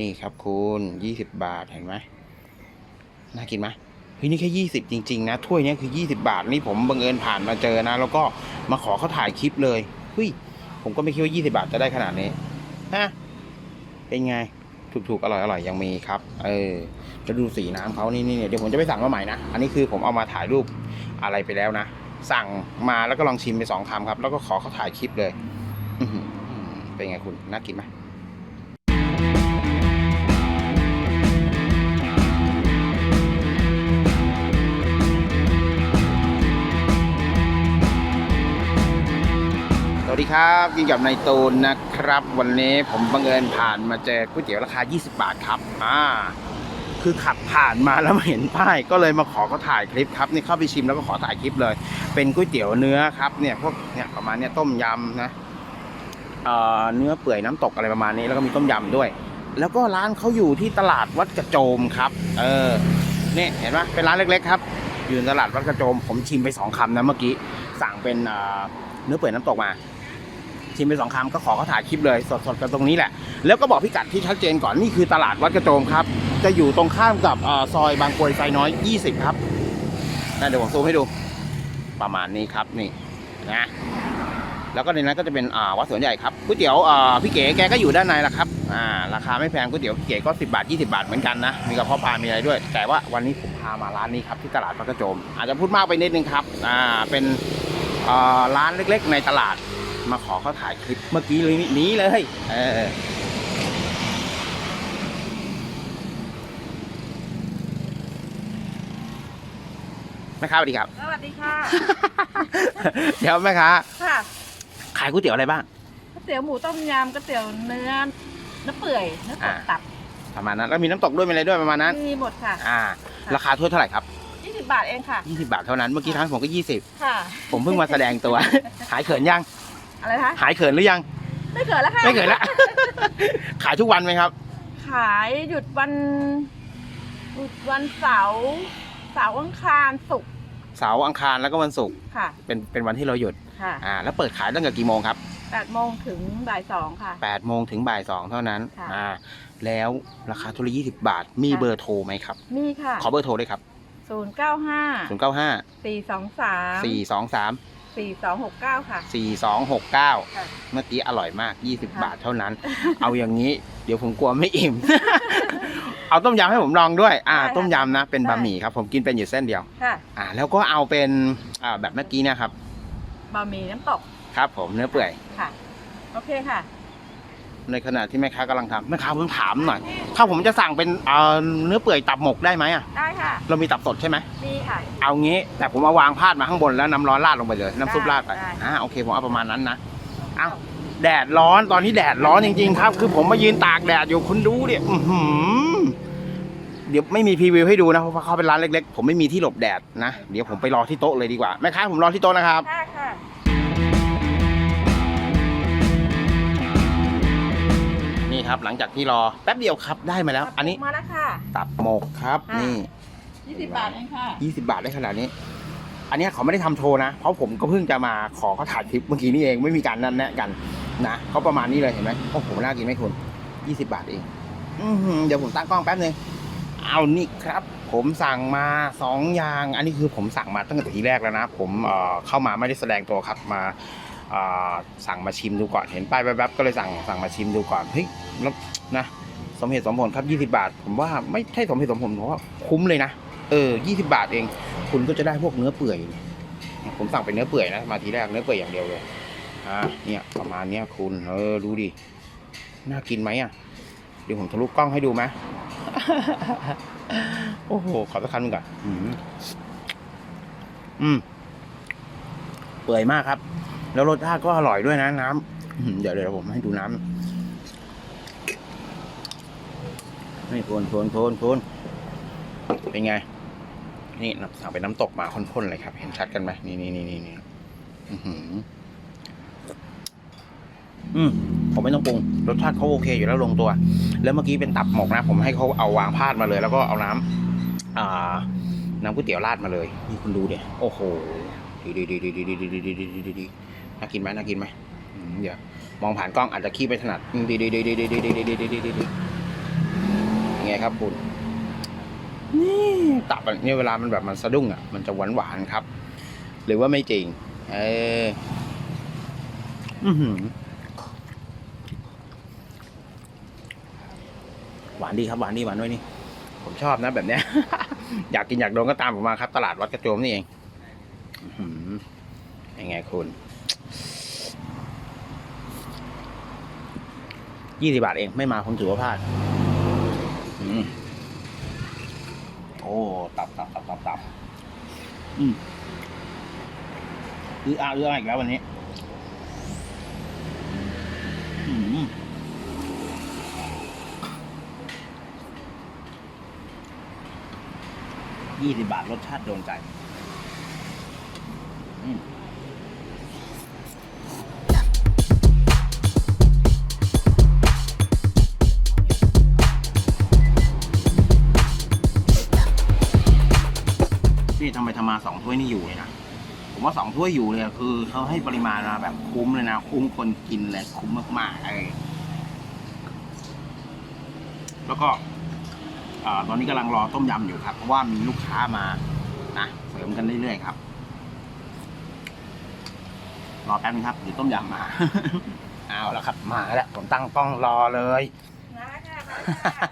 นี่ครับคุณยี่สิบบาทเห็นไหมน่ากินไหมเฮ้ยนี่แค่ยี่สิบจริง ๆ นะถ้วยนี้คือยี่สิบาทนี่ผมบังเอิญผ่านมาเจอนะ แล้วก็มาขอเขาถ่ายคลิปเลยเฮ้ยผมก็ไม่คิดว่ายี่สิบาทจะได้ขนาดนี้ฮะเป็นไงถูกๆอร่อยๆยังมีครับ เออจะดูสีน้ำเขานี่นี่เดี๋ยวผมจะไปสั่งมาใหม่นะ อันนี้คือผมเอามาถ่ายรูปอะไรไปแล้วนะ สั่งมาแล้วก็ลองชิมไปสองคำครับ แล้วก็ขอเขาถ่ายคลิปเลยเป็นไงคุณน่ากินไหม วัสดีครับกินกับนายตูนนะครับ วันนี้ผมบังเอิญผ่านมาเจอก๋วยเตี๋ยวราคา 20 บาทครับอ่าคือขับผ่านมาแล้วมาเห็นป้ายก็เลยมาขอเขาถ่ายคลิปครับนี่เข้าไปชิมแล้วก็ขอถ่ายคลิปเลย เป็นก๋วยเตี๋ยวเนื้อครับเนี่ยพวกเนี่ยประมาณเนี่ยต้มยำนะเอ่อเนื้อเปื่อยน้ำตกอะไรประมาณนี้แล้วก็มีต้มยำด้วย แล้วก็ร้านเขาอยู่ที่ตลาดวัดกระโจมครับ เออเนี่ยเห็นไหมเป็นร้านเล็ก ๆ ครับ อยู่ตลาดวัดกระโจม ผมชิมไปสองคำนะเมื่อกี้สั่งเป็นเอ่อเนื้อเปื่อยน้ำตกมา ชิมไปสองคำก็ขอเขาถ่ายคลิปเลยสดๆกันตรงนี้แหละ แล้วก็บอกพิกัดที่ชัดเจนก่อนนี่คือตลาดวัดกระโจมครับ จะอยู่ตรงข้ามกับอซอยบางกรวยไซน้อย 20 ครับนะเดี๋ยวผมซูมให้ดู ประมาณนี้ครับนี่นะแล้วก็ในนั้นก็จะเป็นวัดสวนใหญ่ครับก๋วยเตี๋ยวพี่เก๋แกก็อยู่ด้านในละครับราคาไม่แพงก๋วยเตี๋ยวพี่เก๋ก็ 10 บาท 20 บาทเหมือนกันนะ มีกระเพาะปลา มีอะไรด้วย แต่ว่าวันนี้ผมพามาร้านนี้ครับที่ตลาดวัดกระโจม อาจจะพูดมากไปนิดนึงครับเป็นร้านเล็กๆ ในตลาด มาขอเขาถ่ายคลิปเมื่อกี้เลยนี้เลย เออแม่ค้าสวัสดีครับ สวัสดีค่ะ เดี๋ยวแม่ค้าค่ะ ขายก๋วยเตี๋ยวอะไรบ้างก๋วยเตี๋ยวหมูต้มยำก๋วยเตี๋ยวเนื้อเนื้อเปื่อยเนื้อสดอ่าตับประมาณนั้น แล้วมีน้ำตกด้วยมีอะไรด้วยประมาณนั้น มีหมดค่ะ อ่า ราคาถ้วยเท่าไหร่ครับ20 บาทเองค่ะ 20 บาทเท่านั้น เมื่อกี้ทั้งผมก็ค่ะ20ผมเพิ่งมาแสดงตัวหายเขินยัง อะไรคะหายเขินหรือยัง ไม่เกิดแล้วค่ะไม่เขินละ ขายทุกวันไหมครับ ขายหยุดวันหยุดวันเสาร์เสาร์อังคารศุกร์เสาร์อังคารแล้วก็วันศุกร์ค่ะ เป็นเป็นวันที่เราหยุดค่ะอ่าแล้วเปิดขายตั้งแต่กี่โมงครับ8โมงถึงบ่ายสองค่ะ8โมงถึงบ่าย2เท่านั้นค่ะ อ่าแล้วราคาทุเรศ20บาท มีค่ะเบอร์โทรไหมครับ มีค่ะขอเบอร์โทรด้วยครับ 095 095 423 423 4269ค่ะ4269ค่ะเมื่อกี้อร่อยมาก 20ค่ะบาทเท่านั้น เอาอย่างนี้ เดี๋ยวผมกลัวไม่อิ่ม เอาต้มยำให้ผมลองด้วย อ่า ได้ค่ะต้มยำนะ เป็นได้ บะหมี่ครับ ผมกินเป็นอยู่เส้นเดียว ค่ะอ่า แล้วก็เอาเป็น อ่า แบบเมื่อกี้เนะครับ บะหมี่น้ำตกครับผมเนื้อเปื่อย ค่ะ โอเคค่ะ ในขณะที่แม่ค้ากำลังทำแม่ค้าผมถามหน่อยถ้าผมจะสั่งเป็นเอ่อเนื้อเปื่อยตับหมกได้ไหมอะได้ค่ะ เรามีตับสดใช่ไหมมีค่ะ เอางี้แต่ผมเอาวางพาดมาข้างบนแล้วน้ำร้อนราดลงไปเลยน้ำซุปราดไปได้ อ่าโอเคผมเอาประมาณนั้นนะเอาแดดร้อนตอนนี้แดดร้อนจริงๆครับ คือผมมายืนตากแดดอยู่คุณดูเนี่ยอื้อหือเดี๋ยวไม่มีพรีวิวให้ดูนะเพราะว่าเขาเป็นร้านเล็กๆ ผมไม่มีที่หลบแดดนะเดี๋ยวผมไปรอที่โต๊ะเลยดีกว่าแม่ค้าผมรอที่โต๊ะนะครับได้ค่ะ นี่ครับ หลังจากที่รอแป๊บเดียวครับได้มาแล้ว อันนี้มาแล้วค่ะ ตับหมกครับ ค่ะ นี่20บาทเองค่ะ20บาทได้ขนาดนี้ อันเนี้ยเขาไม่ได้ทำโชว์นะ เพราะผมก็เพิ่งจะมาขอเขาถ่ายคลิปเมื่อกี้นี่เองไม่มีการนัดแนะกันนะเขาประมาณนี้เลยเห็นไหมโอ้โหน่ากินไหมคุณ20บาทเองอือหือเดี๋ยวผมตั้งกล้องแป๊บนึงเอานี่ครับ ผมสั่งมาสองอย่าง อันนี้คือผมสั่งมาตั้งแต่ทีแรกแล้วนะ ผมเอ่อเข้ามาไม่ได้แสดงตัวครับมาเอ่อ สั่งมาชิมดูก่อนเห็นป้ายแวบๆก็เลยสั่งสั่งมาชิมดูก่อนเฮ้ยแล้วนะสมเหตุสมผลครับ 20 บาท ผมว่าไม่ใช่สมเหตุสมผลผมว่าคุ้มเลยนะเออ 20 บาทเอง คุณก็จะได้พวกเนื้อเปื่อย ผมสั่งเป็นเนื้อเปื่อยนะมาทีแรกเนื้อเปื่อยอย่างเดียวเลยอ่าเนี่ยประมาณเนี้ยคุณเออดูดิน่ากินไหมอะเดี๋ยวผมทะลุกล้องให้ดูไหมโอ้โหขอสักคำหนึงก่อนอืมอืมเปื่อยมากครับ แล้วรสชาติก็อร่อยด้วยนะน้ำเดี๋ยวเดี๋ยวผมให้ดูน้ำนี่โคุณคุณคุณคุณเป็นไง นี่สั่งเป็นน้ำตกมาข้นๆเลยครับ เห็นชัดกันไหมนี่นี่นี่นี่นี่อือหืออืมผมไม่ต้องปรุงรสชาติเขาโอเคอยู่แล้วลงตัว แล้วเมื่อกี้เป็นตับหมกนะ ผมให้เขาเอาวางพาดมาเลย แล้วก็เอาน้ำอ่า น้ำก๋วยเตี๋ยวราดมาเลย นี่คุณดูเดี๋ยโอ้โหดีดีดีดีดีดีดีดีดีดีดีดี น่ากินไหมน่ากินไหมเดี๋ยวมองผ่านกล้องอาจจะขี้ไปถนัดอืมดีดีดีดีดีดีดีดีดีดีดีดีไงครับคุณนี่ตับอันนี้เวลามันแบบมันสะดุ้งอะมันจะหวานหวานๆครับ หรือว่าไม่จริง เออหวานดีครับหวานดีหวานด้วยนี่ ผมชอบนะแบบเนี้ย อยากกินอยากโดนก็ตามผมมาครับ ตลาดวัดกระโจมนี่เองอยังไงคุณ ยี่สิบาทเองไม่มาผมถือว่าพลาดโอ้ตับตับตับตับตับอืมอื้ออาอืออาอีกแล้ววันนี้อืมยี่สิบาทรสชาติโดนใจ อืม นี่ทำไมทำมาสองถ้วยนี่อยู่เลยนะผมว่าสองถ้วยอยู่เลยอะคือเขาให้ปริมาณมาแบบคุ้มเลยนะคุ้มคนกินเลยคุ้มมากๆเลยแล้วก็อาตอนนี้กำลังรอต้มยำอยู่ครับ เพราะว่ามีลูกค้ามานะเสริมกันเรื่อยๆครับ รอแป๊บนึงครับเดี๋ยวต้มยำมา เอาแล้วครับมาแล้วผมตั้งกล้องรอเลยนะค่ะ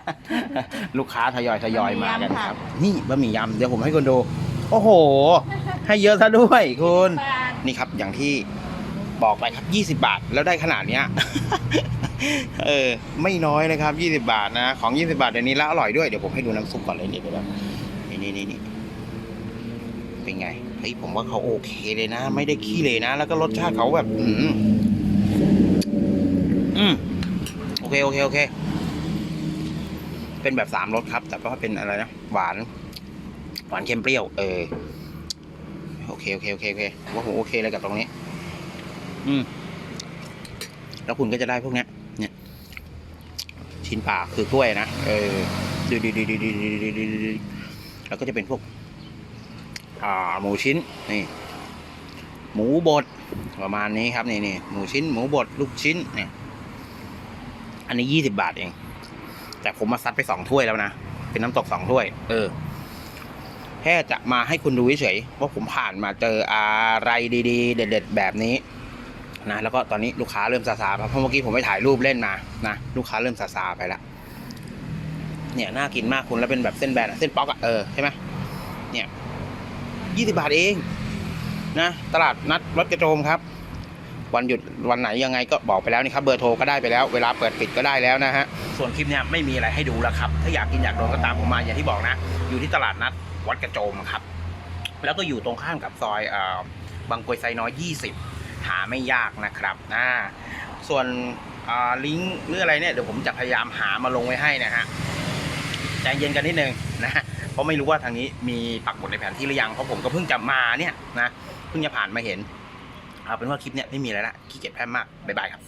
ลูกค้าทยอยทยอยมากันบะหมี่ยำค่ะครับ นี่บะหมี่ยำเดี๋ยวผมให้คุณดู โอ้โห ให้เยอะซะด้วยคุณบาทนี่ครับอย่างที่บอกไปครับ 20 บาทแล้วได้ขนาดเนี้ย เออ ไม่น้อยนะครับ 20 บาทนะ ของ 20 บาทเดี๋ยวนี้แล้วอร่อยด้วย เดี๋ยวผมให้ดูน้ำซุปก่อนเลยนี่แบบนี่นี่นี่นี่เป็นไง เฮ้ยผมว่าเขาโอเคเลยนะ ไม่ได้ขี้เลยนะ แล้วก็รสชาติเขาแบบ อืมอืมโอเค โอเค โอเค เป็นแบบสามรสครับ แต่ก็เป็นอะไรนะ หวาน หวานเค็มเปรี้ยว เออ โอเค โอเค โอเค โอเค ว่าผมโอเคเลยกับตรงนี้ อืม แล้วคุณก็จะได้พวกเนี้ย เนี่ย ชิ้นปลาคือกล้วยนะ เออดูดูดูดูดูดูดูดูดูแล้วก็จะเป็นพวก อ่า หมูชิ้น นี่ หมูบด ประมาณนี้ครับ นี่นี่หมูชิ้น หมูบด ลูกชิ้น เนี่ย อันนี้ยี่สิบาทเอง แต่ผมมาซัดไปสองถ้วยแล้วนะ เป็นน้ำตกสองถ้วย เออ แค่จะมาให้คุณดูเฉยว่าผมผ่านมาเจออะไรดีๆ เด็ด ๆ แบบนี้นะแล้วก็ตอนนี้ลูกค้าเริ่มซาซาเพราะเมื่อกี้ผมไปถ่ายรูปเล่นมานะลูกค้าเริ่มซาซาไปละเนี่ยน่ากินมากคุณแล้วเป็นแบบเส้นแบนเส้นป๊อกอะเออใช่ไหมเนี่ยยี่สิบาทเองนะตลาดนัดรถกระโจมครับ วันหยุดวันไหนยังไงก็บอกไปแล้วนี่ครับเบอร์โทรก็ได้ไปแล้ว เวลาเปิดปิดก็ได้แล้วนะฮะส่วนคลิปเนี่ยไม่มีอะไรให้ดูแล้วครับ ถ้าอยากกินอยากโดนก็ตามผมมาอย่างที่บอกนะ อยู่ที่ตลาดนัด วัดกระโจมครับ แล้วก็อยู่ตรงข้ามกับซอยอบางกวยไซน้อย 20 หาไม่ยากนะครับอ่าส่วนลิงก์หรืออะไรเนี่ยเดี๋ยวผมจะพยายามหามาลงไว้ให้นะฮะใจเย็นกันนิดนึงนะเพราะไม่รู้ว่าทางนี้มีปักหมุดในแผนที่หรือยังเพราะผมก็เพิ่งจะมาเนี่ยนะเพิ่งจะผ่านมาเห็นเอาเป็นว่าคลิปเนี้ยไม่มีอะไรละขี้เกียจแพร่มมากบ๊ายบายครับ